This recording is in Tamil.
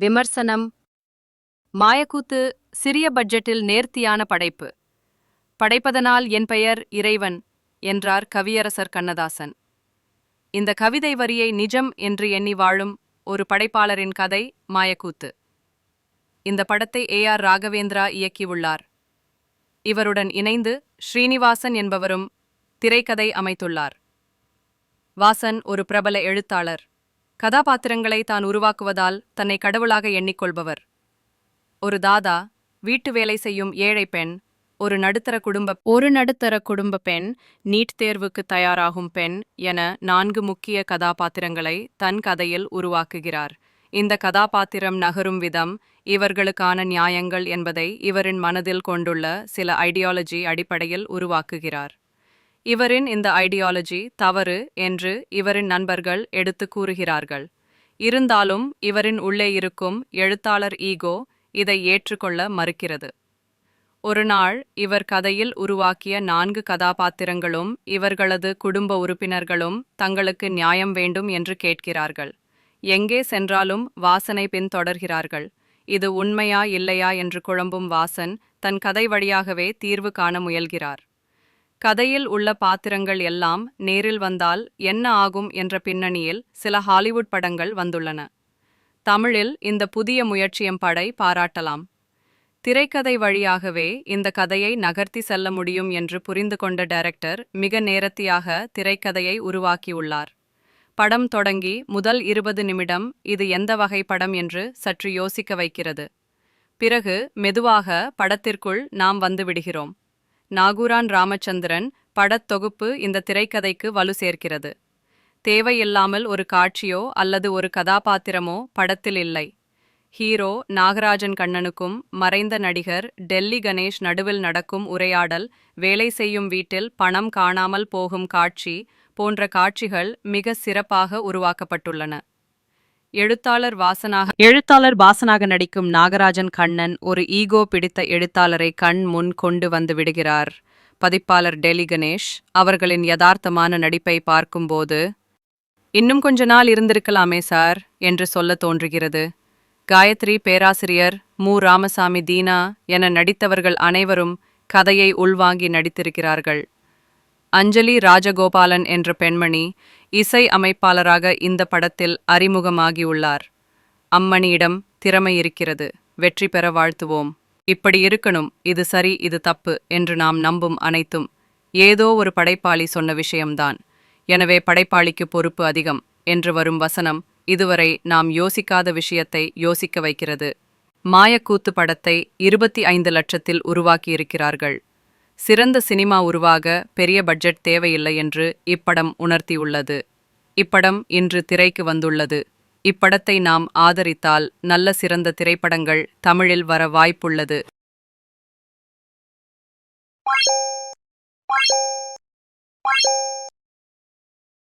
விமர்சனம். மாயக்கூத்து சிறிய பட்ஜெட்டில் நேர்த்தியான படைப்பு. படைப்பதனால் என் பெயர் இறைவன் என்றார் கவியரசர் கண்ணதாசன். இந்த கவிதை வரியை நிஜம் என்று எண்ணி வாழும் ஒரு படைப்பாளரின் கதை மாயக்கூத்து. இந்த படத்தை ஏ ஆர் ராகவேந்திரா இயக்கியுள்ளார். இவருடன் இணைந்து ஸ்ரீனிவாசன் என்பவரும் திரைக்கதை அமைத்துள்ளார். வாசன் ஒரு பிரபல எழுத்தாளர். கதாபாத்திரங்களை தான் உருவாக்குவதால் தன்னை கடவுளாக எண்ணிக்கொள்பவர். ஒரு தாதா வீட்டு வேலை செய்யும் ஏழை பெண் ஒரு நடுத்தர குடும்ப ஒரு நடுத்தர குடும்ப பெண் நீட் தேர்வுக்கு தயாராகும் பெண் என நான்கு முக்கிய கதாபாத்திரங்களை தன் கதையில் உருவாக்குகிறார். இந்த கதாபாத்திரம் நகரும் விதம் இவர்களுக்கான நியாயங்கள் என்பதை இவரின் மனதில் கொண்டுள்ள சில ஐடியாலஜி அடிப்படையில் உருவாக்குகிறார். இவரின் இந்த ஐடியாலஜி தவறு என்று இவரின் நண்பர்கள் எடுத்து கூறுகிறார்கள். இருந்தாலும் இவரின் உள்ளே இருக்கும் எழுத்தாளர் ஈகோ இதை ஏற்றுக்கொள்ள மறுக்கிறது. ஒரு நாள் இவர் கதையில் உருவாக்கிய நான்கு கதாபாத்திரங்களும் இவர்களது குடும்ப உறுப்பினர்களும் தங்களுக்கு நியாயம் வேண்டும் என்று கேட்கிறார்கள். எங்கே சென்றாலும் வாசனை பின்தொடர்கிறார்கள். இது உண்மையா இல்லையா என்று குழம்பும் வாசன் தன் கதை வழியாகவே தீர்வு காண முயல்கிறார். கதையில் உள்ள பாத்திரங்கள் எல்லாம் நேரில் வந்தால் என்ன ஆகும் என்ற பின்னணியில் சில ஹாலிவுட் படங்கள் வந்துள்ளன. தமிழில் இந்த புதிய முயற்சியம் படை பாராட்டலாம். திரைக்கதை வழியாகவே இந்த கதையை நகர்த்தி செல்ல முடியும் என்று புரிந்து கொண்ட டைரக்டர் மிக நேரத்தியாக திரைக்கதையை உருவாக்கியுள்ளார். படம் தொடங்கி முதல் இருபது நிமிடம் இது எந்த வகை படம் என்று சற்று யோசிக்க வைக்கிறது. பிறகு மெதுவாக படத்திற்குள் நாம் வந்து விடுகிறோம். நாகூரான் ராமச்சந்திரன் படத்தொகுப்பு இந்த திரைக்கதைக்கு வலு சேர்க்கிறது. தேவையில்லாமல் ஒரு காட்சியோ அல்லது ஒரு கதாபாத்திரமோ படத்தில் இல்லை. ஹீரோ நாகராஜன் கண்ணனுக்கும் மறைந்த நடிகர் டெல்லி கணேஷ் நடுவில் நடக்கும் உரையாடல் வேலை செய்யும் வீட்டில் பணம் காணாமல் போகும் காட்சி போன்ற காட்சிகள் மிக சிறப்பாக உருவாக்கப்பட்டுள்ளன. எழுத்தாளர் வாசனாக எழுத்தாளர் வாசனாக நடிக்கும் நாகராஜன் கண்ணன் ஒரு ஈகோ பிடித்த எழுத்தாளரை கண் முன் கொண்டு வந்து விடுகிறார். பதிப்பாளர் டெலி கணேஷ் அவர்களின் யதார்த்தமான நடிப்பை பார்க்கும்போது இன்னும் கொஞ்ச நாள் இருந்திருக்கலாமே சார் என்று சொல்ல தோன்றுகிறது. காயத்ரி பேராசிரியர் மு. ராமசாமி தீனா என நடித்தவர்கள் அனைவரும் கதையை உள்வாங்கி நடித்திருக்கிறார்கள். அஞ்சலி ராஜகோபாலன் என்ற பெண்மணி இசை அமைப்பாளராக இந்த படத்தில் அறிமுகமாகியுள்ளார். அம்மணியிடம் திறமை இருக்கிறது. வெற்றி பெற வாழ்த்துவோம். இப்படி இருக்கணும். இது சரி இது தப்பு என்று நாம் நம்பும் அனைத்தும் ஏதோ ஒரு படைப்பாளி சொன்ன விஷயம்தான். எனவே படைப்பாளிக்கு பொறுப்பு அதிகம் என்று வரும் வசனம் இதுவரை நாம் யோசிக்காத விஷயத்தை யோசிக்க வைக்கிறது. மாயக்கூத்து படத்தை இருபத்தி ஐந்து லட்சத்தில் உருவாக்கியிருக்கிறார்கள். சிறந்த சினிமா உருவாக பெரிய பட்ஜெட் தேவையில்லை என்று இப்படம் உணர்த்தியுள்ளது இப்படம் இன்று திரைக்கு வந்துள்ளது இப்படத்தை நாம் ஆதரித்தால் நல்ல சிறந்த திரைப்படங்கள் தமிழில் வர வாய்ப்புள்ளது Thank you.